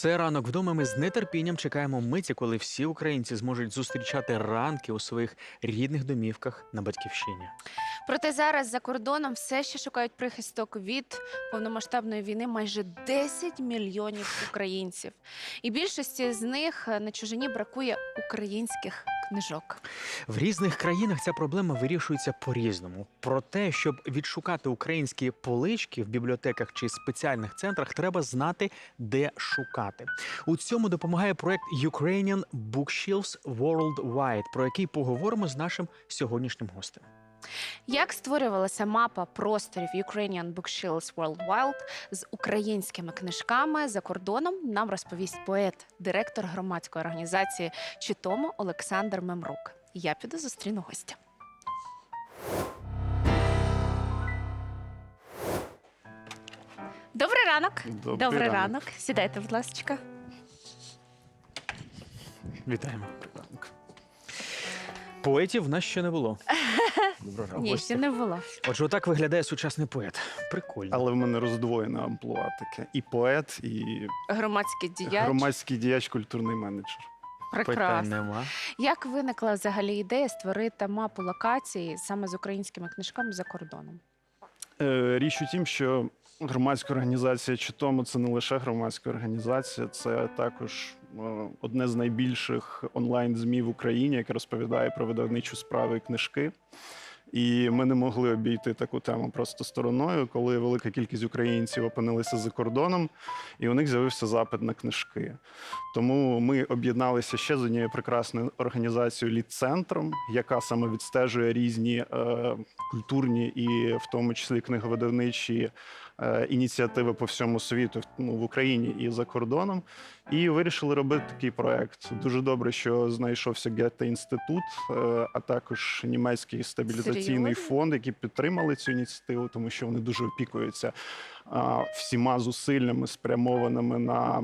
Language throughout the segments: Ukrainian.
Це ранок вдома. Ми з нетерпінням чекаємо миті, коли всі українці зможуть зустрічати ранки у своїх рідних домівках на батьківщині. Проте зараз за кордоном все ще шукають прихисток від повномасштабної війни майже 10 мільйонів українців. І більшості з них на чужині бракує українських книжок. В різних країнах ця проблема вирішується по-різному. Про те, щоб відшукати українські полички в бібліотеках чи спеціальних центрах, треба знати, де шукати. У цьому допомагає проект Ukrainian Bookshelves Worldwide, про який поговоримо з нашим сьогоднішнім гостем. Як створювалася мапа просторів Ukrainian Bookshelves Worldwide з українськими книжками за кордоном, нам розповість поет, директор громадської організації Читомо Олександр Мемрук. Я піду зустріну гостя. Добрий ранок. Добрий ранок. ранок. Сідайте, будь ласка. Вітаємо. Поетів в нас ще не було. Доброго Ні, ще не було. Отже, отак виглядає сучасний поет. Прикольно. Але в мене роздвоєне амплуа таке. І поет, і Громадський діяч. громадський діяч, культурний менеджер. Питань Прекрасно. нема. Як виникла взагалі ідея створити мапу локацій саме з українськими книжками за кордоном? Е, Річ у тім, що громадська організація Читому це не лише громадська організація, це також е, одне з найбільших онлайн-ЗМІ в Україні, яке розповідає про видавничу справу і книжки. І ми не могли обійти таку тему просто стороною, коли велика кількість українців опинилися за кордоном, і у них з'явився запит на книжки. Тому ми об'єдналися ще з однією прекрасною організацією Літцентром, яка саме відстежує різні е, культурні і в тому числі книговидавничі ініціативи по всьому світу, ну, в Україні і за кордоном. І вирішили робити такий проект. Дуже добре, що знайшовся Гетте інститут, е, а також німецький стабілізаційний Серйозно? фонд, які підтримали цю ініціативу, тому що вони дуже опікуються всіма зусиллями, спрямованими на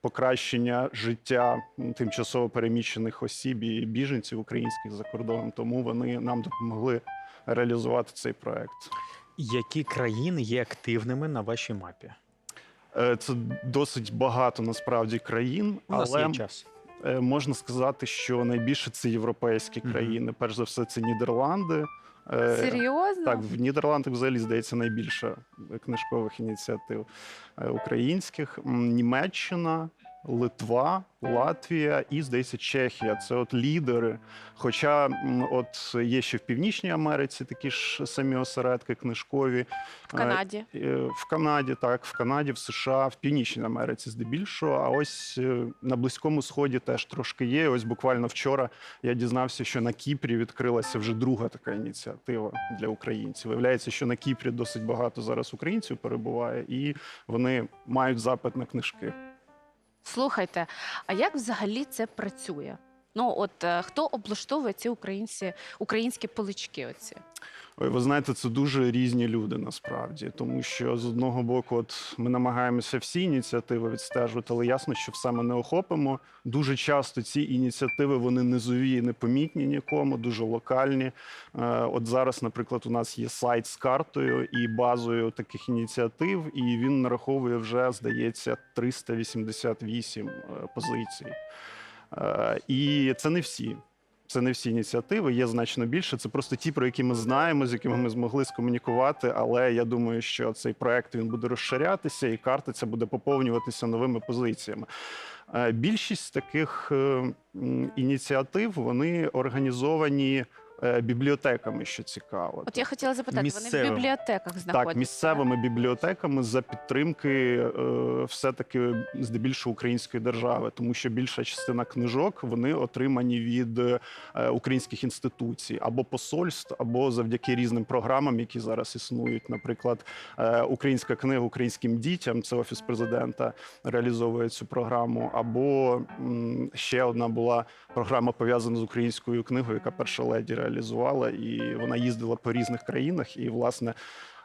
покращення життя тимчасово переміщених осіб і біженців українських за кордоном. Тому вони нам допомогли реалізувати цей проект. Які країни є активними на вашій мапі? Е, Це досить багато насправді країн, У нас але є час. е, можна сказати, що найбільше це європейські країни. Перш за все, це Нідерланди. Е, Серйозно? Так, в Нідерландах взагалі здається найбільше книжкових ініціатив українських. Німеччина, Литва, Латвія і, здається, Чехія. Це от лідери. Хоча от є ще в Північній Америці такі ж самі осередки книжкові. в Канаді. Е, В Канаді, так, в Канаді, в США, в Північній Америці здебільшого. А ось е, на Близькому Сході теж трошки є. Ось буквально вчора я дізнався, що на Кіпрі відкрилася вже друга така ініціатива для українців. Виявляється, що на Кіпрі досить багато зараз українців перебуває, і вони мають запит на книжки. Слухайте, а як взагалі це працює? Ну, от е, хто облаштовує ці українці, українські полички? Оці? Ой, ви знаєте, це дуже різні люди насправді, тому що з одного боку, от ми намагаємося всі ініціативи відстежувати, але ясно, що все ми не охопимо. Дуже часто ці ініціативи вони низові, і непомітні нікому, дуже локальні. Е, От зараз, наприклад, у нас є сайт з картою і базою таких ініціатив, і він нараховує вже, здається, 388 е, позицій. Е, І це не всі. Це не всі ініціативи, є значно більше. Це просто ті, про які ми знаємо, з якими ми змогли скомунікувати. Але я думаю, що цей проект він буде розширятися, і карта ця буде поповнюватися новими позиціями. Е, Більшість таких е, ініціатив вони організовані бібліотеками, що цікаво. От я хотіла запитати, вони в бібліотеках знаходяться? Так, місцевими бібліотеками за підтримки е, все-таки здебільшого української держави, тому що більша частина книжок вони отримані від е, українських інституцій або посольств, або завдяки різним програмам, які зараз існують. Наприклад, е, українська книга українським дітям, це офіс президента реалізовує цю програму. Або ще одна була програма пов'язана з українською книгою, яка перша леді реалізувала, і вона їздила по різних країнах. І власне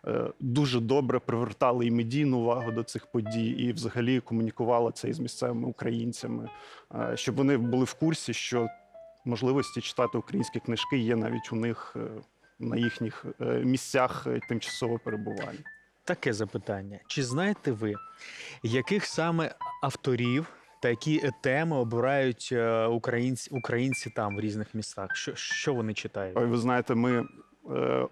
е, дуже добре привертали і медійну увагу до цих подій, і взагалі комунікувала це із місцевими українцями, е, щоб вони були в курсі, що можливості читати українські книжки є навіть у них е, на їхніх місцях тимчасового перебування. Таке запитання: чи знаєте ви, яких саме авторів та які теми обирають е, українці, українці там в різних містах? Що, що вони читають? Ой, ви знаєте, ми е,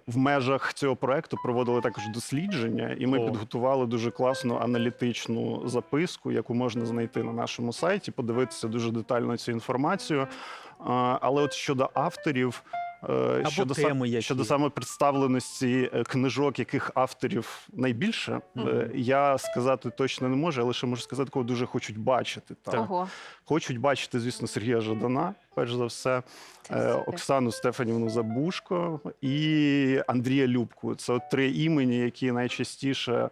в межах цього проекту проводили також дослідження, і ми О. підготували дуже класну аналітичну записку, яку можна знайти на нашому сайті, подивитися дуже детально цю інформацію. Але от щодо авторів. Е, Або Щодо, сам- теми які. щодо саме представленості е, книжок, яких авторів найбільше, Мгм. я сказати точно не можу, але лише можу сказати, кого дуже хочуть бачити. Так. Ого. Хочуть бачити, звісно, Сергія Жадана, перш за все, е. Оксану Стефанівну Забушко і Андрія Любку. Це от три імені, які найчастіше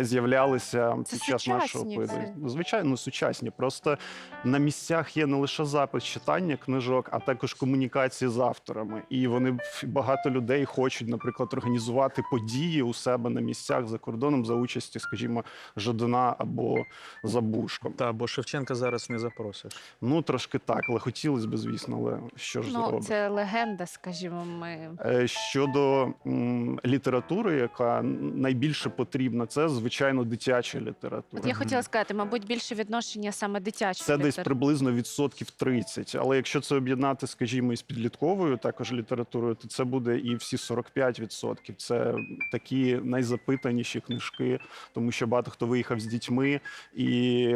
з'являлися Це під час нашого опитування. Звичайно, сучасні. Просто на місцях є не лише запис читання книжок, а також комунікації з авторами. І вони багато людей хочуть, наприклад, організувати події у себе на місцях за кордоном за участі, скажімо, Жадана або Забушко. Та бо Шевченка зараз не запросиш. Ну, трошки так, але хотілося б, звісно, але що ж Ну, зробити? це легенда, скажімо, ми. Е, Щодо м, літератури, яка найбільше потрібна, це звичайно дитяча література. От я хотіла сказати, мабуть, більше відношення саме дитячої Це десь приблизно відсотків 30. Але якщо це об'єднати, скажімо, із підлітковою також літературою, то це буде і всі 45 відсотків. Це такі найзапитаніші книжки, тому що багато хто виїхав з дітьми і.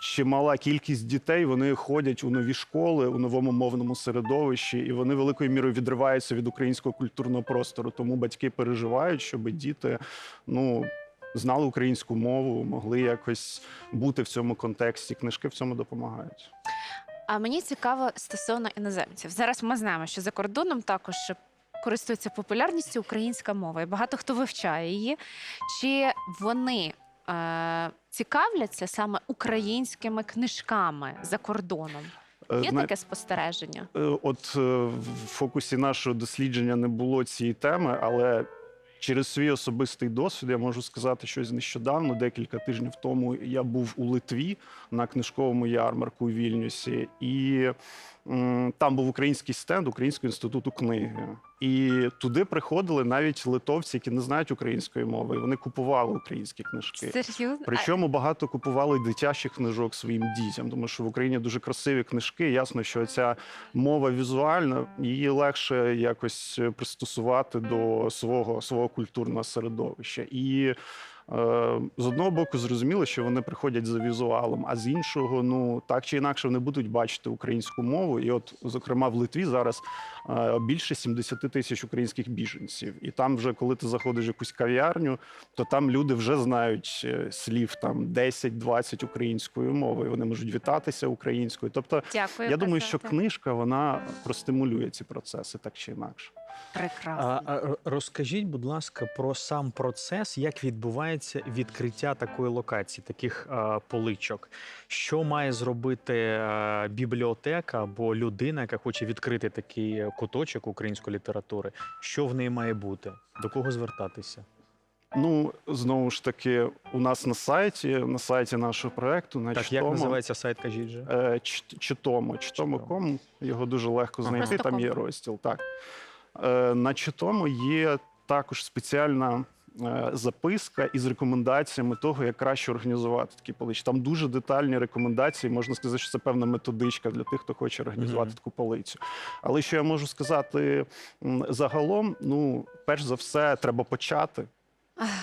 Чимала кількість дітей вони ходять у нові школи у новому мовному середовищі, і вони великою мірою відриваються від українського культурного простору. Тому батьки переживають, щоб діти ну знали українську мову, могли якось бути в цьому контексті. Книжки в цьому допомагають. А мені цікаво стосовно іноземців. Зараз ми знаємо, що за кордоном також користується популярністю українська мова, і багато хто вивчає її. Чи вони цікавляться саме українськими книжками за кордоном? Е, Є зна- таке спостереження? е, От е, в фокусі нашого дослідження не було цієї теми, але через свій особистий досвід я можу сказати щось нещодавно. Декілька тижнів тому я був у Литві на книжковому ярмарку у Вільнюсі, і там був український стенд Українського інституту книги. І туди приходили навіть литовці, які не знають української мови. і Вони купували українські книжки. Серйозно? Причому багато купували дитячих книжок своїм дітям, тому що в Україні дуже красиві книжки. Ясно, що ця мова візуальна, її легше якось пристосувати до свого свого культурного середовища. І з одного боку зрозуміло, що вони приходять за візуалом, а з іншого, ну так чи інакше, вони будуть бачити українську мову. І, от, зокрема, в Литві зараз е, більше 70 тисяч українських біженців. І там, вже коли ти заходиш в якусь кав'ярню, то там люди вже знають е, слів там 10-20 українською мовою. Вони можуть вітатися українською. Тобто, Дякую. я думаю, що книжка вона простимулює ці процеси так чи інакше. Прекрасно. А, розкажіть, будь ласка, про сам процес, як відбувається відкриття такої локації, таких а, поличок. Що має зробити а, бібліотека або людина, яка хоче відкрити такий е, куточок української літератури? Що в неї має бути? До кого звертатися? Ну знову ж таки, у нас на сайті, на сайті нашого проекту, на Так, як називається сайт? Кажіть же. е, Читомо, Читомо.ком, його дуже легко знайти. Там є розділ. Так на читому є також спеціальна. е, Записка із рекомендаціями того, як краще організувати такі полиці. Там дуже детальні рекомендації. Можна сказати, що це певна методичка для тих, хто хоче організувати таку полицю. Але що я можу сказати загалом, ну перш за все, треба почати.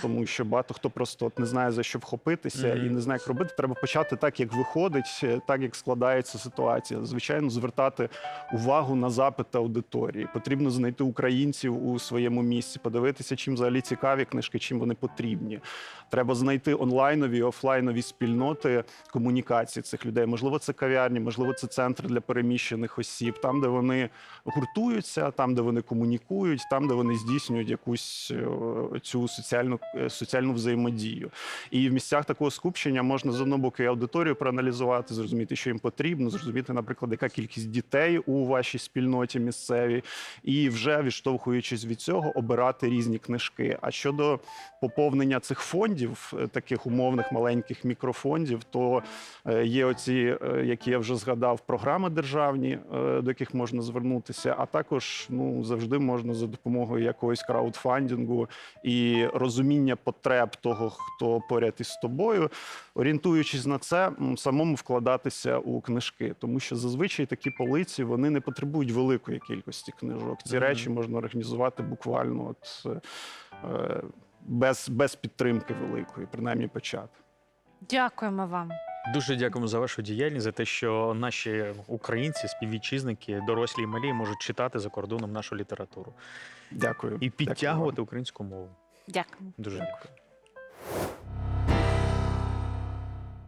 Тому що багато хто просто от не знає за що вхопитися і не знає, як робити. Треба почати так, як виходить, е, так як складається ситуація. Звичайно, звертати увагу на запит аудиторії. Потрібно знайти українців у своєму місці, подивитися, чим взагалі цікаві книжки, чим вони потрібні. Треба знайти онлайнові і офлайнові спільноти комунікації цих людей. Можливо, це кав'ярні, можливо, це центр для переміщених осіб, там, де вони гуртуються, там, де вони комунікують, там, де вони здійснюють якусь е, цю соціальну, е, соціальну взаємодію. І в місцях такого скупчення можна з одного боку і аудиторію проаналізувати, зрозуміти, що їм потрібно, зрозуміти, наприклад, яка кількість дітей у вашій спільноті місцевій, і вже відштовхуючись від цього, обирати різні книжки. А щодо поповнення цих фондів, е, таких умовних маленьких мікрофондів, то е, є оці, які я вже згадав, програми державні, до яких можна звернутися, а також ну завжди можна за допомогою якогось краудфандингу і роз розуміння потреб того, хто поряд із тобою, орієнтуючись на це, самому вкладатися у книжки, тому що зазвичай такі полиці вони не потребують великої кількості книжок. Ці Мгм. речі можна організувати буквально от. е, Без, без підтримки великої, принаймні почати. Дякуємо вам. Дуже дякуємо за вашу діяльність, за те, що наші українці, співвітчизники, дорослі і малі можуть читати за кордоном нашу літературу Дякую. і Дякую підтягувати українську мову. Дякуємо. Дуже дякую.